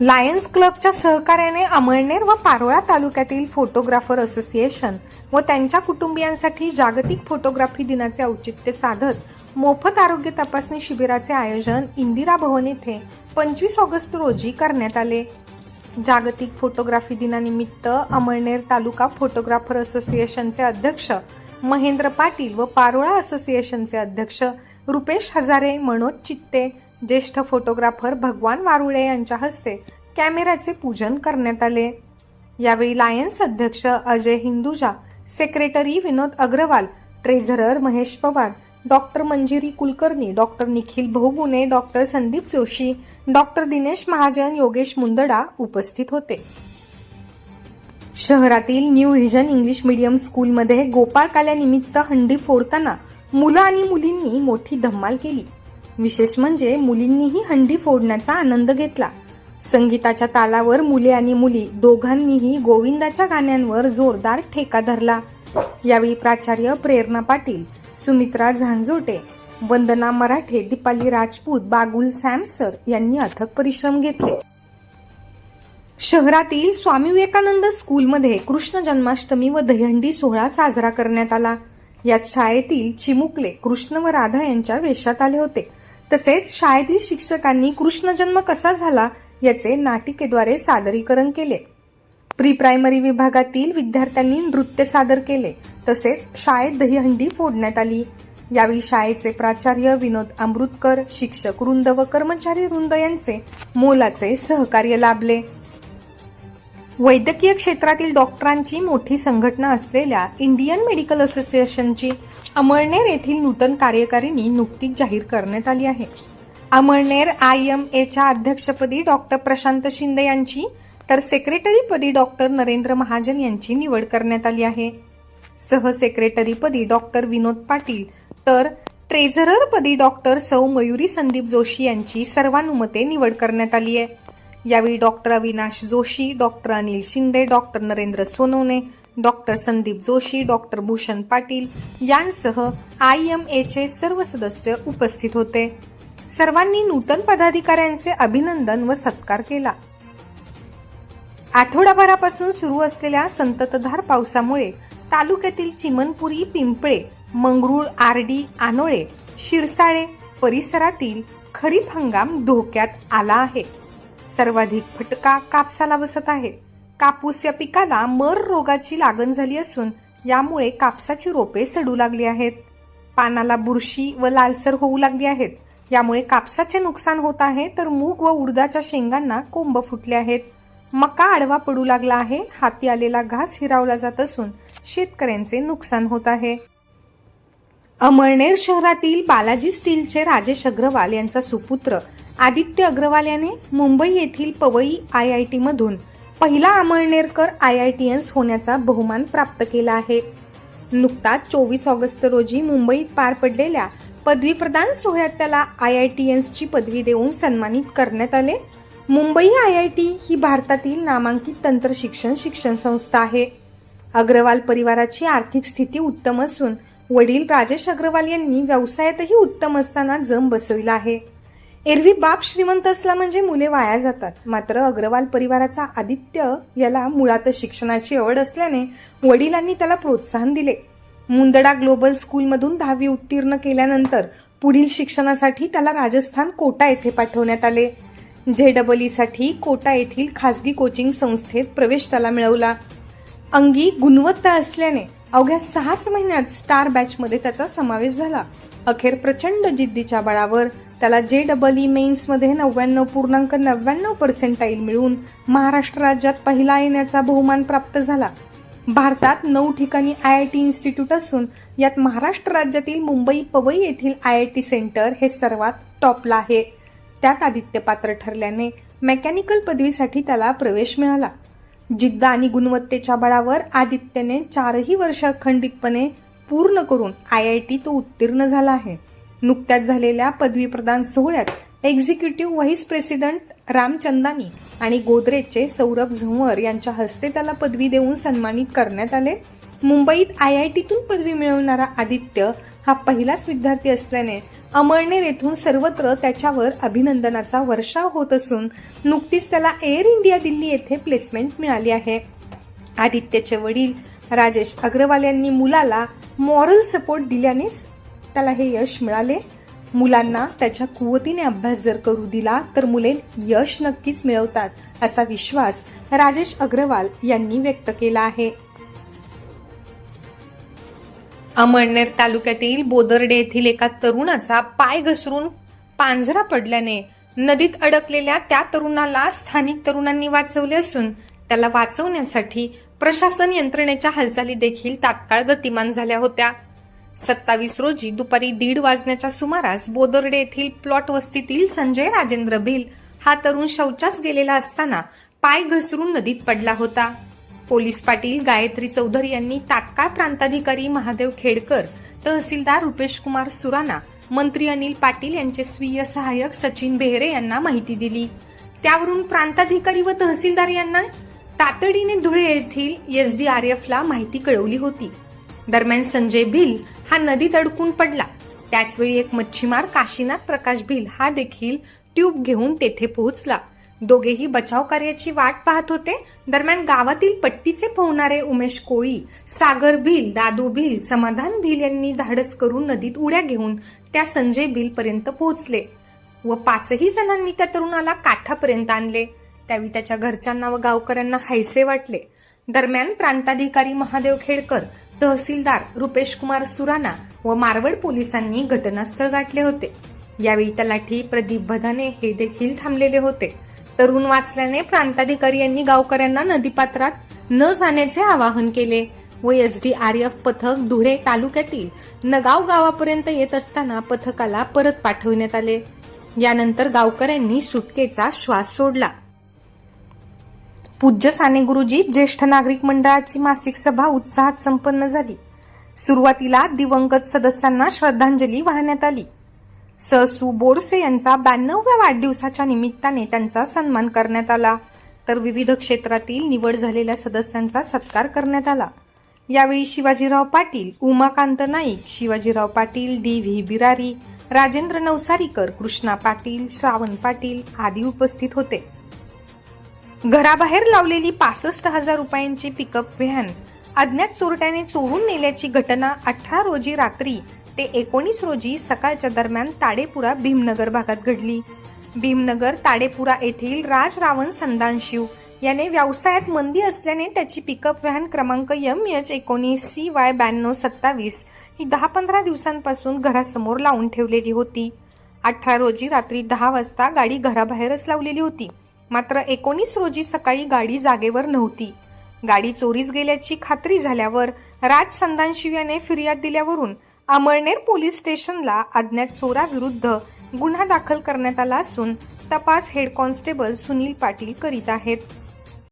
Lions क्लबच्या सहकार्याने अमळनेर व पारोळा तालुक्यातील फोटोग्राफर असोसिएशन व त्यांच्या कुटुंबियांसाठी जागतिक फोटोग्राफी दिनाचे औचित्य साधत मोफत आरोग्य तपासणी शिबिराचे आयोजन इंदिरा भवन येथे पंचवीस ऑगस्ट रोजी करण्यात आले. जागतिक फोटोग्राफी दिनानिमित्त अमळनेर तालुका फोटोग्राफर असोसिएशनचे अध्यक्ष महेंद्र पाटील व पारोळा असोसिएशनचे अध्यक्ष रुपेश हजारे मनोज चित्ते ज्येष्ठ फोटोग्राफर भगवान वारुळे यांच्या हस्ते कॅमेऱ्याचे पूजन करण्यात आले. यावेळी लायन्स अध्यक्ष Ajay Hinduja secretary Vinod Agrawal treasurer Mahesh Pawar doctor Manjiri Kulkarni doctor Nikhil Bhogune doctor Sandeep Joshi doctor Dinesh Mahajan Yogesh Mundada उपस्थित होते. शहरातील न्यू व्हिजन इंग्लिश मीडियम स्कूलमध्ये गोपाळकाल्यानिमित्त हंडी फोडताना मुलं आणि मुलींनी मोठी धम्माल केली. विशेष म्हणजे मुलींनीही हंडी फोडण्याचा आनंद घेतला. संगीताच्या तालावर मुले आणि मुली दोघांनीही गोविंदाच्या गाण्यांवर जोरदार ठेका धरला. यावेळी प्राचार्य प्रेरणा पाटील सुमित्रा झांझोटे वंदना मराठे दीपाली राजपूत बागुल सॅमसर यांनी अथक परिश्रम घेतले. शहरातील स्वामी विवेकानंद स्कूलमध्ये कृष्ण जन्माष्टमी व दहीहंडी सोहळा साजरा करण्यात आला. यात शाळेतील चिमुकले कृष्ण व राधा यांच्या वेशात आले होते. तसेच शाळेतील शिक्षकांनी कृष्णजन्म कसा झाला याचे नाटिकेद्वारे सादरीकरण केले. प्री प्रायमरी विभागातील विद्यार्थ्यांनी नृत्य सादर केले. तसेच शाळेत दहीहंडी फोडण्यात आली. यावेळी शाळेचे प्राचार्य विनोद अमृतकर शिक्षक वृंद व कर्मचारी वृंद यांचे मोलाचे सहकार्य लाभले. वैद्यकीय क्षेत्रातील डॉक्टरांची मोठी संघटना असलेल्या इंडियन मेडिकल असोसिएशनची अमळनेर येथील नूतन कार्यकारिणी नुकतीच जाहीर करण्यात आली आहे. अमळनेर आय एम एच्या अध्यक्षपदी डॉक्टर प्रशांत शिंदे यांची तर सेक्रेटरीपदी डॉक्टर नरेंद्र महाजन यांची निवड करण्यात आली आहे. सहसेक्रेटरीपदी डॉक्टर विनोद पाटील तर ट्रेझररपदी डॉक्टर सौ मयुरी संदीप जोशी यांची सर्वानुमते निवड करण्यात आली आहे. यावेळी doctor Avinash Joshi doctor Anil Shinde doctor Narendra Sonawane doctor Sandeep Joshi doctor Bhushan Patil यांसह आय एम एचे सर्व सदस्य उपस्थित होते. सर्वांनी नूतन पदाधिकाऱ्यांचे अभिनंदन व सत्कार केला. आठवडाभरापासून सुरू असलेल्या संततधार पावसामुळे तालुक्यातील चिमनपुरी पिंपळे मंगरुळ आरडी आनोळे शिरसाळे परिसरातील खरीप हंगाम धोक्यात आला आहे. सर्वाधिक फटका कापसाला बसत आहे. कापूस या पिकाला मर रोगाची लागण झाली असून यामुळे कापसाची रोपे सडू लागली आहेत. पानाला बुरशी व लालसर होऊ लागली आहेत. यामुळे कापसाचे नुकसान होत आहे तर मूग व उडदाच्या शेंगांना कोंब फुटले आहेत. मका आडवा पडू लागला आहे. हाती आलेला घास हिरावला जात असून शेतकऱ्यांचे नुकसान होत आहे. अमळनेर शहरातील बालाजी स्टीलचे राजेश अग्रवाल यांचा सुपुत्र आदित्य अग्रवाल याने मुंबई येथील पवई आय आय टीमधून पहिला अमळनेरकर आय आय टी एन्स होण्याचा बहुमान प्राप्त केला आहे. नुकताच चोवीस ऑगस्ट रोजी मुंबईत पार पडलेल्या पदवी प्रदान सोहळ्यात त्याला आय आय टी एन्सची पदवी देऊन सन्मानित करण्यात आले. मुंबई आय आय टी ही भारतातील नामांकित तंत्र शिक्षण शिक्षण संस्था आहे. अग्रवाल परिवाराची आर्थिक स्थिती उत्तम असून वडील राजेश अग्रवाल यांनी व्यवसायातही उत्तम असताना जम बसविला आहे. एरवी बाप श्रीमंत असला म्हणजे मुले वाया जातात. मात्र अग्रवाल परिवाराचा आदित्य याला मुळातच शिक्षणाची आवड असल्याने वडिलांनी त्याला प्रोत्साहन दिले. मुंदडा ग्लोबल स्कूलमधून दहावी उत्तीर्ण केल्यानंतर पुढील शिक्षणासाठी त्याला राजस्थान कोटा येथे पाठवण्यात आले. जे डबलसाठी कोटा येथील खासगी कोचिंग संस्थेत प्रवेश त्याला मिळवला. अंगी गुणवत्ता असल्याने अवघ्या सहाच महिन्यात स्टार बॅचमध्ये त्याचा समावेश झाला. अखेर प्रचंड जिद्दीच्या बळावर त्याला जे डबल ई मेन्समध्ये नव्याण्णव पूर्णांक नव्याण्णव पर्सेंटाईल मिळून महाराष्ट्र राज्यात पहिला येण्याचा बहुमान प्राप्त झाला. भारतात नऊ ठिकाणी आय आय टी इन्स्टिट्यूट असून यात महाराष्ट्र राज्यातील मुंबई पवई येथील आय आय टी सेंटर हे सर्वात टॉपला आहे. त्यात आदित्य पात्र ठरल्याने मेकॅनिकल पदवीसाठी त्याला प्रवेश मिळाला. जिद्द आणि गुणवत्तेच्या बळावर आदित्यने चारही वर्ष अखंडितपणे पूर्ण करून आय आय टी तो उत्तीर्ण झाला आहे. नुकत्याच झालेल्या पदवी प्रदान सोहळ्यात एक्झिक्युटिव्ह व्हाईस प्रेसिडेंट रामचंदानी आणि गोदरेजचे सौरभ झंवर यांच्या हस्ते त्याला पदवी देऊन सन्मानित करण्यात आले. मुंबईत आय आय टीतून पदवी मिळवणारा आदित्य हा पहिलाच विद्यार्थी असल्याने अमळनेर येथून सर्वत्र त्याच्यावर अभिनंदनाचा वर्षाव होत असून नुकतीच त्याला एअर इंडिया दिल्ली येथे प्लेसमेंट मिळाली आहे. आदित्यचे वडील राजेश अग्रवाल यांनी मुलाला मॉरल सपोर्ट दिल्यानेच त्याला हे यश मिळाले. मुलांना त्याच्या कुवतीने अभ्यास जर करू दिला तर मुले यश नक्कीच मिळवतात असा विश्वास राजेश अग्रवाल यांनी व्यक्त केला आहे. अमळनेर तालुक्यातील बोदर्डे येथील एका तरुणाचा पाय घसरून पांझरा पडल्याने नदीत अडकलेल्या त्या तरुणाला स्थानिक तरुणांनी वाचवले असून त्याला वाचवण्यासाठी प्रशासन यंत्रणेच्या हालचाली देखील तात्काळ गतिमान झाल्या होत्या. सत्तावीस रोजी दुपारी दीड वाजण्याच्या सुमारास बोदर्डे येथील प्लॉट वस्तीतील संजय राजेंद्र भिल हा तरुण शौचास गेलेला असताना पाय घसरून नदीत पडला होता. पोलीस पाटील गायत्री चौधरी यांनी तात्काळ प्रांताधिकारी महादेव खेडकर तहसीलदार रुपेश कुमार सुराना मंत्री अनिल पाटील यांचे स्वीय सहाय्यक सचिन बेहरे यांना माहिती दिली. त्यावरून प्रांताधिकारी व तहसीलदार यांना तातडीने धुळे येथील एसडीआरएफला माहिती कळवली होती. दरम्यान संजय भिल हा नदीत अडकून पडला. त्याचवेळी एक मच्छीमार काशीनाथ प्रकाश भिल हा देखील ट्यूब घेऊन तेथे पोहोचला. दोघेही बचाव कार्याची वाट पाहत होते. दरम्यान गावातील पट्टीचे पोहणारे उमेश कोळी सागर भिल दादू भिल समाधान भिल यांनी धाडस करून नदीत उड्या घेऊन त्या संजय भिल पर्यंत पोहोचले व पाचही जणांनी त्या तरुणाला काठापर्यंत आणले. त्यावेळी त्याच्या घरच्यांना व गावकऱ्यांना हायसे वाटले. दरम्यान प्रांताधिकारी महादेव खेडकर तहसीलदार रुपेश कुमार सुराना व मारवड पोलिसांनी घटनास्थळ गाठले होते. यावेळी तलाठी प्रदीप भदाने हे देखील थांबलेले होते. तरुण वाचल्याने प्रांताधिकारी यांनी गावकऱ्यांना नदीपात्रात न जाण्याचे आवाहन केले व एसडीआरएफ पथक धुळे तालुक्यातील नगाव गावापर्यंत येत असताना पथकाला परत पाठवण्यात आले. यानंतर गावकऱ्यांनी सुटकेचा श्वास सोडला. पूज्य साने गुरुजी ज्येष्ठ नागरिक मंडळाची मासिक सभा उत्साहात संपन्न झाली. सुरुवातीला दिवंगत सदस्यांना श्रद्धांजली वाहण्यात आली. ससू बोरसे यांचा ब्याण्णव्या वाढदिवसाच्या निमित्ताने त्यांचा सन्मान करण्यात आला. तर विविध क्षेत्रातील निवड झालेल्या सदस्यांचा सत्कार करण्यात आला. यावेळी शिवाजीराव पाटील उमाकांत नाईक शिवाजीराव पाटील डी. व्ही. बिरारी राजेंद्र नवसारीकर कृष्णा पाटील श्रावण पाटील आदी उपस्थित होते. घराबाहेर लावलेली पासष्ट हजार रुपयांची पिकअप व्हॅन अज्ञात चोरट्याने चोरून नेल्याची घटना अठरा रोजी रात्री ते एकोणीस रोजी सकाळच्या दरम्यान ताडेपुरा भीमनगर भागात घडली. भीमनगर ताडेपुरा येथील राज रावण संदान शिव याने व्यवसायात मंदी असल्याने त्याची पिकअप व्हॅन क्रमांक एम एच एकोणीस सी वाय ब्याण्णव सत्तावीस ही दहा पंधरा दिवसांपासून घरासमोर लावून ठेवलेली होती. अठरा रोजी रात्री दहा वाजता गाडी घराबाहेरच लावलेली होती. मात्र एकोणीस रोजी सकाळी गाडी जागेवर नव्हती. गाडी चोरीस गेल्याची खात्री झाल्यावर राज संदानशिव याने फिर्याद दिल्यावरून अमळनेर पोलीस स्टेशनला अज्ञात चोराविरुद्ध गुन्हा दाखल करण्यात आला असून तपास हेड कॉन्स्टेबल सुनील पाटील करीत आहेत.